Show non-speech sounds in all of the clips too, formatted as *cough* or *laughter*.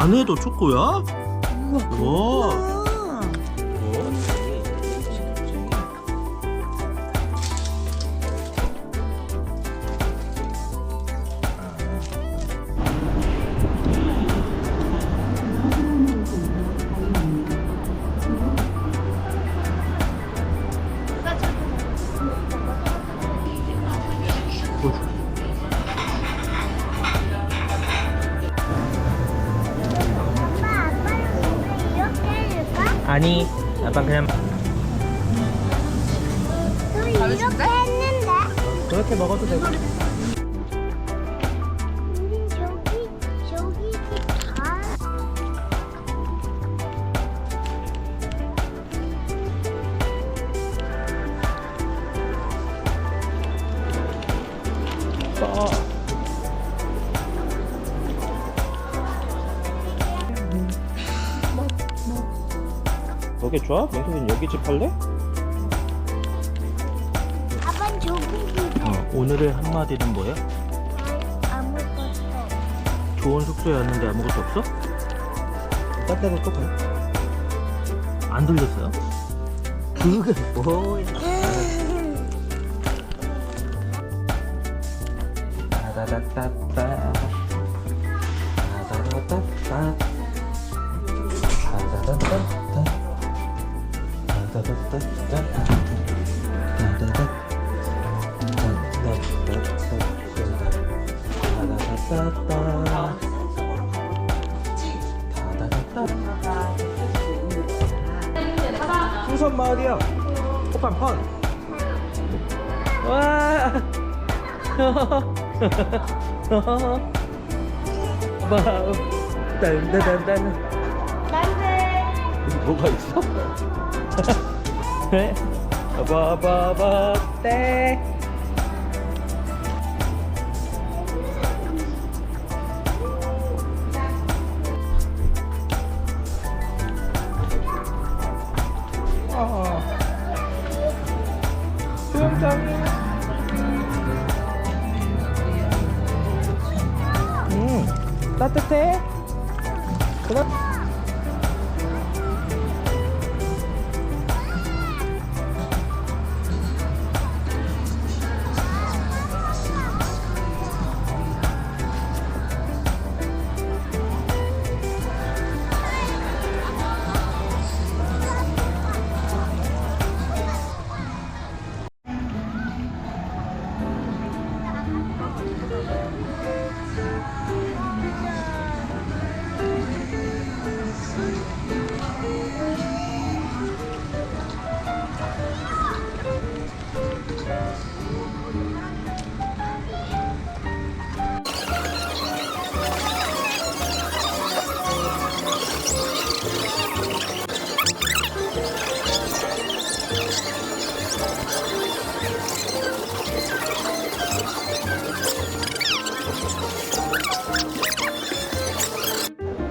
안에도 초코야? 와. 우와. 아니, 아빠 그냥 너 이렇게 했는데? 그렇게 먹어도 되고. 저게 좋아? 맹수는 여기 집 할래? 아빠는 저기 어, 오늘의 한마디는 뭐야? 아무것도. 좋은 숙소였는데 아무것도 없어? 딴 데로 또 가요? 안 들렸어요? 그게 뭐야? 따다다따따 따다다따따 따다다따따 풍선 마을이야. 호판 펀. 와. *laughs* 와우. 딴딴딴딴. 뭐가 있어? 네? 바바바. 수영장이. 음, 따뜻해. 그럼.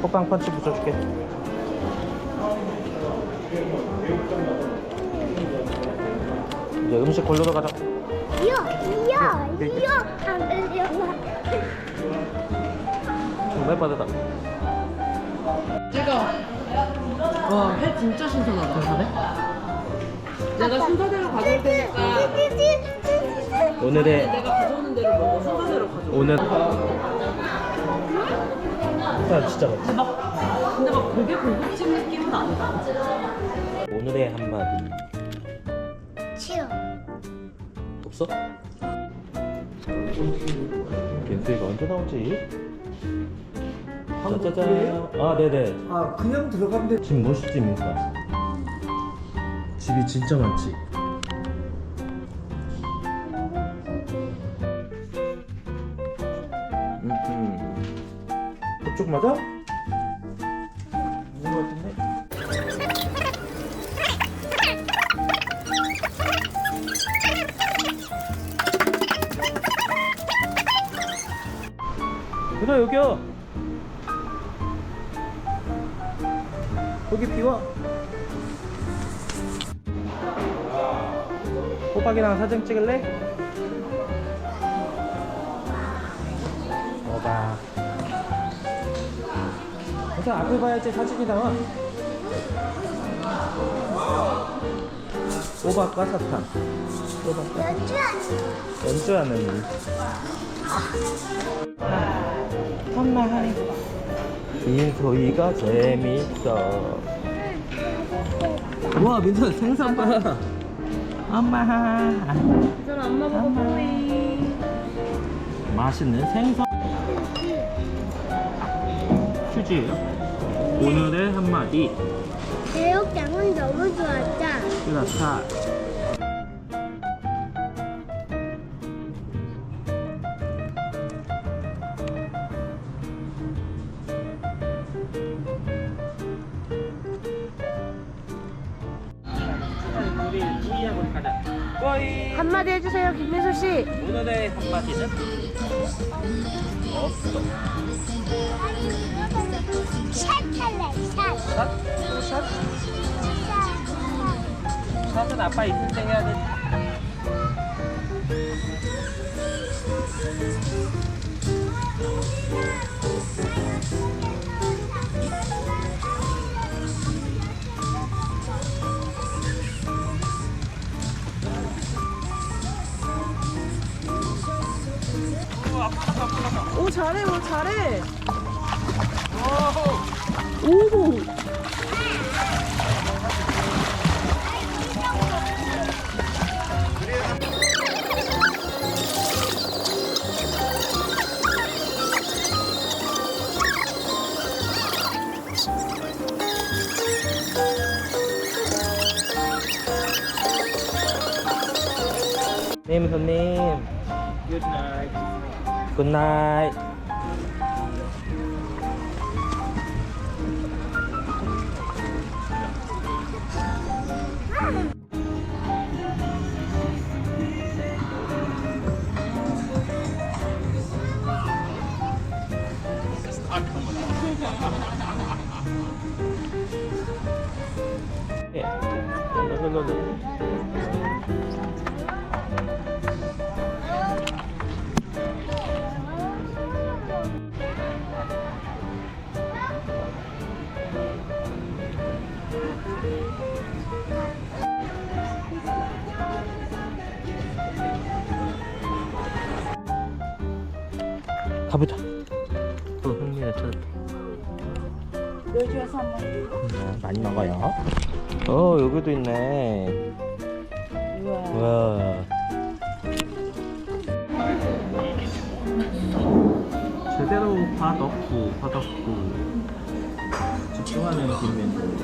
호빵 펀치 붙여줄게. 이제 음식 골르러 가자. 이어, 이어, 이어. 안 들려봐. 정말 빠르다. 제가 와회 진짜 신선하다. 괜찮네? 내가 순서대로 가져올 테니까 오늘의 내가 가져오는 대로 먹어 순서대로 가져. 오늘 아 진짜. 근데 막 근데 막 되게 고급진 느낌은 아니다. 오늘의 한마디 치워. 없어? 겐스이가 언제 나오지? 짜자잔. 아 네네. 아 그냥 들어가면 돼. 집 멋있지 민수야. 집이 진짜 많지. 그쪽 맞아? 있는 것 같은데? 그래 여기야. 여기 비와. 호박이랑 사진 찍을래? 우선 앞에 봐야지 사진이 나와. 호박과 사탕. 호박과 연주 아니야? 연주하는 엄마 긴 소리가 재밌어 와 민선 생선 봐 엄마 저는 엄마 보고 보이. 맛있는 생선 휴지예요? 오늘의 한마디. 대육장은 너무 좋았다. 그렇다 우리 우이하고 가자 꼬이 한마디 해주세요, 김민수 씨. 오늘의 한마디는 없어 샷할래 샷. 샷? 또 샷? 샷은 아빠 있을 때 해야 돼 오, 잘해, 오, 잘해. 오. 님 손님 굿나 Good night. 가보자. 또 흥미를 찾았다. 여주에서 한번. 음, 많이 먹어요. 어, 여기도 있네. 우와. 우와. 제대로 화덕구, 화덕구. 집중하는 김민수.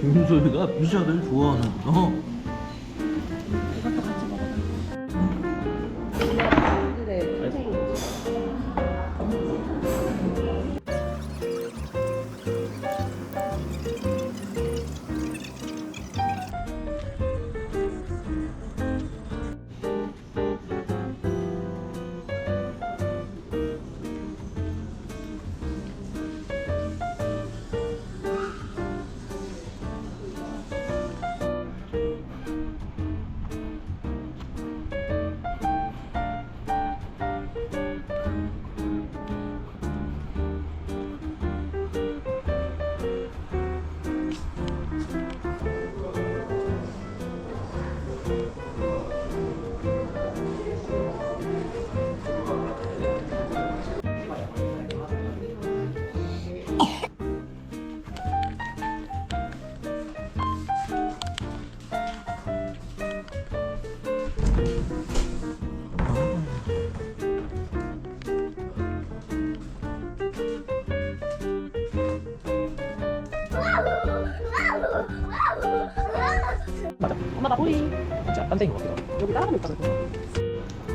김민수가 미샤를 좋아하는 어? 그 보이. 진짜 딴데인 것 같기도 하고. 여기 있다. 그래서.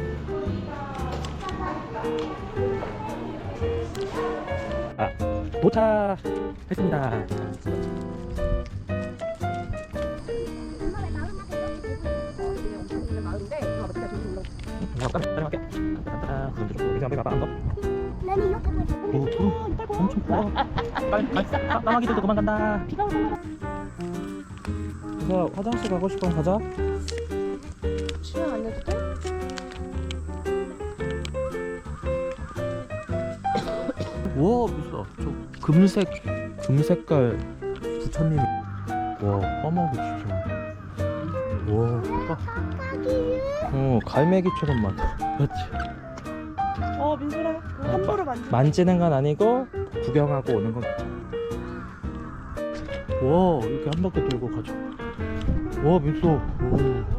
아, 도착했습니다. 따라, 좀 한번. 나는 이렇게. 오, 푸른, 엄청 커. 빨리, 빨리. 까- 까마귀들도 도망간다. 비가 오는 그래서 화장실 가고 싶으면 가자. 취향 안 내도 돼? 와 비싸. 저 금색 금색깔 부처님 와 까마귀 진짜 와. 까, 어 갈매기처럼 많다. 그렇지 어 민소라 그거 함부로 만지. 만지는 건 아니고 구경하고 오는 건 괜찮아. 와 이렇게 한 바퀴 돌고 가죠 와 민수 오.